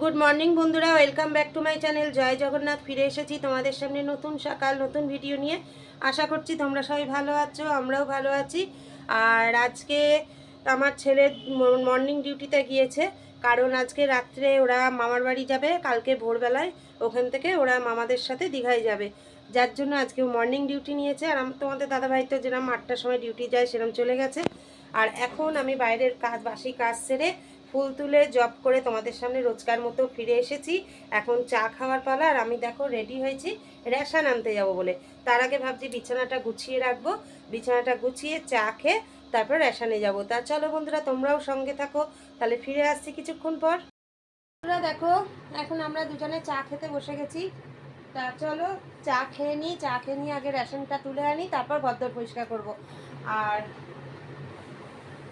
Good morning বন্ধুরা। Welcome back to my channel জয় জগন্নাথ, ফিরে এসেছি তোমাদের সামনে নতুন সকাল, নতুন ভিডিও নিয়ে। আশা করছি তোমরা সবাই ভালো আছো, আমরাও ভালো আছি। আর আজকে আমার ছেলে মর্নিং ডিউটিতে গিয়েছে। কারণ আজকে রাত্রে ওরা মামার বাড়ি যাবে, কালকে ভোরবেলায় ওখান থেকে ওরা মামাদের সাথে দীঘায় যাবে। যার জন্য আজকে মর্নিং ডিউটি নিয়েছে। আর তোমাদের দাদাভাই তো যেরকম আটটার সময় ডিউটি যায় সেরকম চলে গেছে। আর এখন আমি বাইরের কাজ, বাসি কাজ সেরে ফুল তুলে জব করে তোমাদের সামনে রোজকার মতো ফিরে এসেছি। এখন চা খাওয়ার পালা আর আমি দেখো রেডি হয়েছি, রেশন আনতে যাব বলে। তার আগে ভাবছি বিছানাটা গুছিয়ে রাখব। বিছানাটা গুছিয়ে চা খেয়ে তারপর রেশানে যাব। তা চলো বন্ধুরা, তোমরাও সঙ্গে থাকো। তাহলে ফিরে আসছি কিছুক্ষণ পর। বন্ধুরা দেখো, এখন আমরা দুজনে চা খেতে বসে গেছি। তা চলো চা খেয়ে নিই, চা খেয়ে নিয়ে আগে রেশনটা তুলে আনি, তারপর ঘরদোর পরিষ্কার করব। আর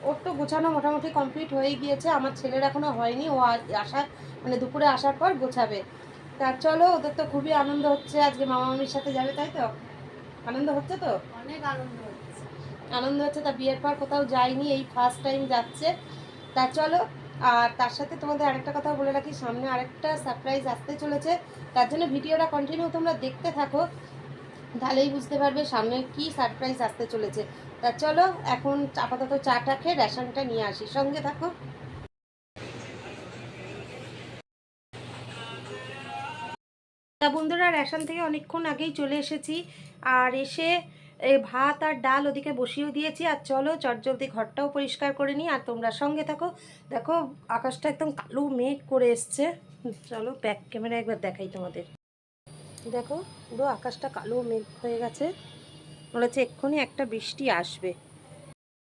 ওর তো গোছানো মোটামুটি কমপ্লিট হয়ে গিয়েছে আমার ছেলের এখনও হয়নি ও আসার মানে দুপুরে আসার পর গোছাবে। তা চলো ওদের তো খুবই আনন্দ হচ্ছে আজকে মামা মামির সাথে যাবে তাই তো? আনন্দ হচ্ছে তো? অনেক আনন্দ হচ্ছে। আনন্দ হচ্ছে তা বিয়ের পর কোথাও যায়নি এই ফার্স্ট টাইম যাচ্ছে। তা চলো আর তার সাথে তোমাদের আরেকটা কথা বলে রাখি সামনে আরেকটা সারপ্রাইজ আসতে চলেছে। তার জন্য ভিডিওটা কন্টিনিউ তোমরা দেখতে থাকো। তাহলেই বুঝতে পারবে সামনে কি সারপ্রাইজ আসতে চলেছে। তা চলো, এখন আপাতত চাটা খেয়ে রেশনটা নিয়ে আসি। সঙ্গে থাকো। তা বন্ধুরা, রেশন থেকে অনেকক্ষণ আগেই চলে এসেছি। আর এসে এই ভাত আর ডাল ওদিকে বসিয়েও দিয়েছি। আর চলো, চটজলদি ঘরটাও পরিষ্কার করে নিই। আর তোমরা সঙ্গে থাকো। দেখো, আকাশটা একদম কালো মেঘ করে এসছে। চলো ব্যাক ক্যামেরা একবার দেখাই তোমাদের। দেখো, পুরো আকাশটা কালো মেঘ হয়ে গেছে। হচ্ছে এক্ষুনি একটা বৃষ্টি আসবে।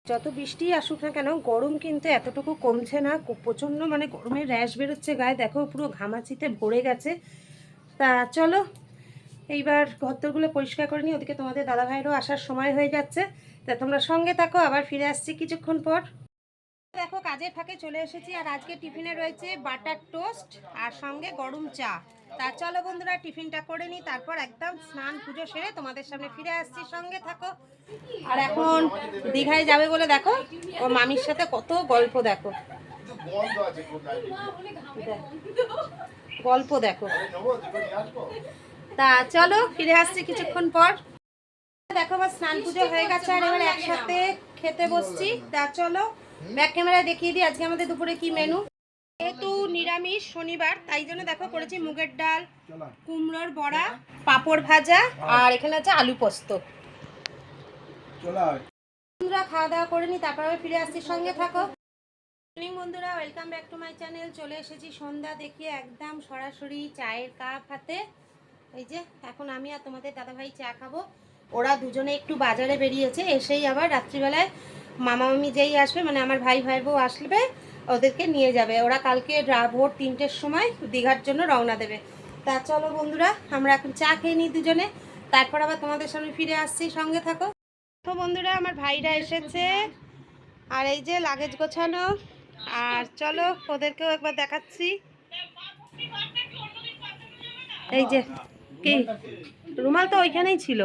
যত বৃষ্টি আসুক না কেন, গরম কিন্তু এতটুকু কমছে না। প্রচণ্ড মানে গরমের র্যাশ বেরোচ্ছে গায়ে। দেখো, পুরো ঘামাচিতে ভরে গেছে। তা চলো, এইবার ঘরদোরগুলো পরিষ্কার করে নিই। ওদিকে তোমাদের দাদা ভাইয়েরও আসার সময় হয়ে যাচ্ছে। তা তোমরা সঙ্গে থাকো, আবার ফিরে আসছি কিছুক্ষণ পর। দেখো, কাজের ফাঁকে চলে এসেছি। আর আজকে টিফিনে রয়েছে বাটার টোস্ট আর সঙ্গে গরম চা। তা চলো বন্ধুরা, টিফিনটা করে নিই তারপর একদম স্নান, পুজো সেরে তোমাদের সামনে ফিরে আসছি, সঙ্গে থাকো। আর এখন দীঘায় যাবে বলে দেখো, ও মামির সাথে কত গল্প দেখো। গল্প দেখো। তা চলো, ফিরে আসছি কিছুক্ষণ পর। দেখো আমার স্নান, পুজো হয়ে গেছে, আর এবার একসাথে খেতে বসছি। তা চলো, ব্যাক ক্যামেরায় দেখিয়ে দিই, আজকে আমাদের দুপুরে কি মেনু যেহেতু নিরামিষ শনিবার তাই জন্য দেখো করেছি মুগের ডাল কুমড়োর বড়া পাঁপড় ভাজা আর এখানে আছে আলু পোস্ত। বন্ধুরা খাওয়া দাওয়া করে নি তারপর আবার ফিরে আসছি সঙ্গে থাকো। মর্নিং বন্ধুরা welcome back to my channel চলে এসেছি সন্ধ্যা দেখিয়ে একদম সরাসরি চায়ের কাপ হাতে। এই যে এখন আমি আর তোমাদের দাদাভাই চা খাব। ওরা দুজনে একটু বাজারে বেরিয়েছে এসেই আবার রাত্রিবেলায় মামা মামি যেই আসবে মানে আমার ভাই ভাইয়ের বউ আসবে। ওদেরকে নিয়ে যাবে। ওরা কালকে ভোর তিনটের সময় দীঘার জন্য রওনা দেবে। তা চলো বন্ধুরা, আমরা এখন চা খেয়ে নিই দুজনে। তারপর আবার তোমাদের সামনে ফিরে আসছি। সঙ্গে থাকো। তো বন্ধুরা, আমার ভাইরা এসেছে। আর এই যে লাগেজ গোছানো। আর চলো ওদেরকেও একবার দেখাচ্ছি। এই যে, কি? রুমাল তো ওইখানেই ছিল।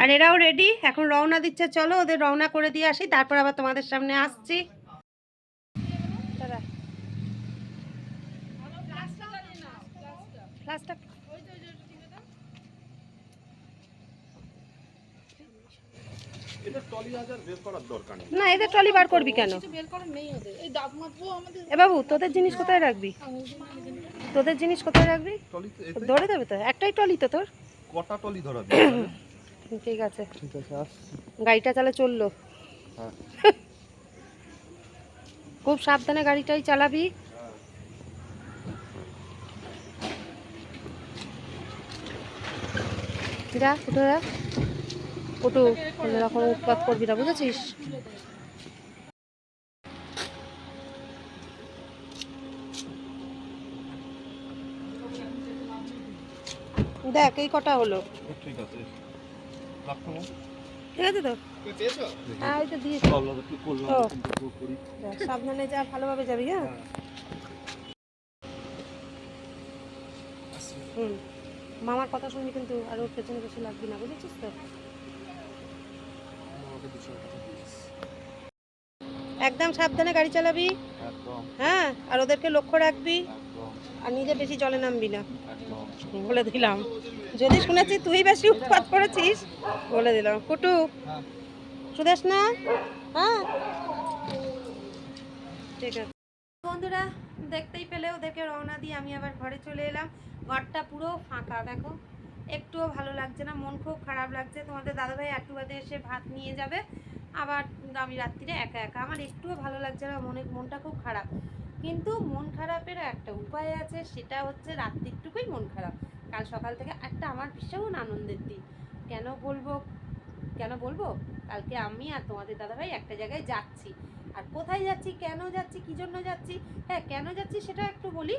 আর এরাও রেডি এখন রওনা দিচ্ছে। চলো ওদের রওনা করে দিয়ে আসি। তারপর আবার তোমাদের সামনে আসছি। ফ্লাস্কটা এটা টলি হাজার বের করার দরকার নেই। না এদের ট্রলি বার করবি কেন? বের করার নেই ওদের। এই ডাব মাতবো আমাদের এ বাবু তোদের জিনিস কোথায় রাখবি? তোদের জিনিস কোথায় রাখবি? ধরে দেবে তো একটাই ট্রলি তো তোর। কটা টলি ধরা ঠিক আছে। ঠিক আছে গাড়িটা চালে চলল। হ্যাঁ। খুব সাবধানে গাড়িটাই চালাবি। উঠে যা উঠু কোনো রকম উৎপাত করবি না বুঝেছিস? দেখ এই কটা হলো। ঠিক আছে। ঠিক আছে তো? হ্যাঁ ওই তো দিয়েছি করি। সাবধানে যা ভালোভাবে যাবি হ্যাঁ। হুম। মামার কথা শুনবি কিন্তু আর ওর পেছনে বেশি লাগবি না বুঝেছিস তো? একদম সাবধানে গাড়ি চালাবি। একদম। হ্যাঁ আর ওদেরকে লক্ষ্য রাখবি। একদম। আর নিজে বেশি জলে নামবি না। বলে দিলাম। যদি শুনেছি তুই বেশি উৎপাত করেছিস বলে দিলাম। কুটু সুদেশ না? হ্যাঁ? ঠিক আছে। বন্ধুরা, দেখতেই পেলে ওদেরকে রওনা দিয়ে আমি আবার ঘরে চলে এলাম। ঘরটা পুরো ফাঁকা, দেখো। একটুও ভালো লাগছে না, মন খুব খারাপ লাগছে। তোমাদের দাদাভাই একটু বাদে এসে ভাত নিয়ে যাবে। আবার আমি রাত্রিরে একা একা। আমার একটুও ভালো লাগছে না, মনে, মনটা খুব খারাপ। কিন্তু মন খারাপের একটা উপায় আছে, সেটা হচ্ছে রাত্রিটুকুই মন খারাপ। কাল সকাল থেকে একটা আমার ভীষণ আনন্দের দিন। কেন বলব? কেন বলব? কালকে আমি আর তোমাদের দাদাভাই একটা জায়গায় যাচ্ছি। আর কোথায় যাচ্ছি, কেন যাচ্ছি, কী জন্য যাচ্ছি? হ্যাঁ কেন যাচ্ছি সেটা একটু বলি।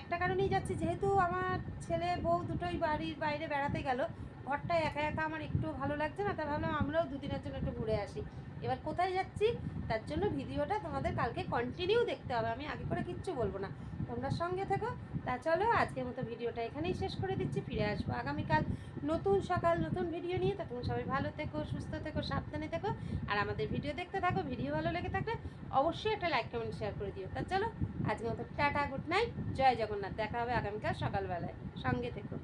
একটা কারণেই যাচ্ছি, যেহেতু আমার ছেলে, বউ দুটোই বাড়ির বাইরে বেড়াতে গেল ঘরটা একা একা আমার একটু ভালো লাগছে না, তা ভাবলাম আমরাও দুদিনের জন্য একটু ঘুরে আসি। এবার কোথায় যাচ্ছি, তার জন্য ভিডিওটা তোমাদের কালকে কন্টিনিউ দেখতে হবে, আমি আগে করে কিচ্ছু বলব না। তোমরা সঙ্গে থেকো। তা চলো, আজকের মতো ভিডিওটা এখানেই শেষ করে দিচ্ছি। ফিরে আসব আগামীকাল নতুন সকাল, নতুন ভিডিও নিয়ে। তখন সবাই ভালো থেকো, সুস্থ থেকো, সাবধানে থেকো। আর আমাদের ভিডিও দেখতে থাকো, ভিডিও ভালো লেগে থাকলে অবশ্যই একটা লাইক কমেন্ট শেয়ার করে দিও। তা চলো, আজকের মতো টাটা গুড নাইট জয় জগন্নাথ। দেখা হবে আগামীকাল সকালবেলায়। সঙ্গে থেকো।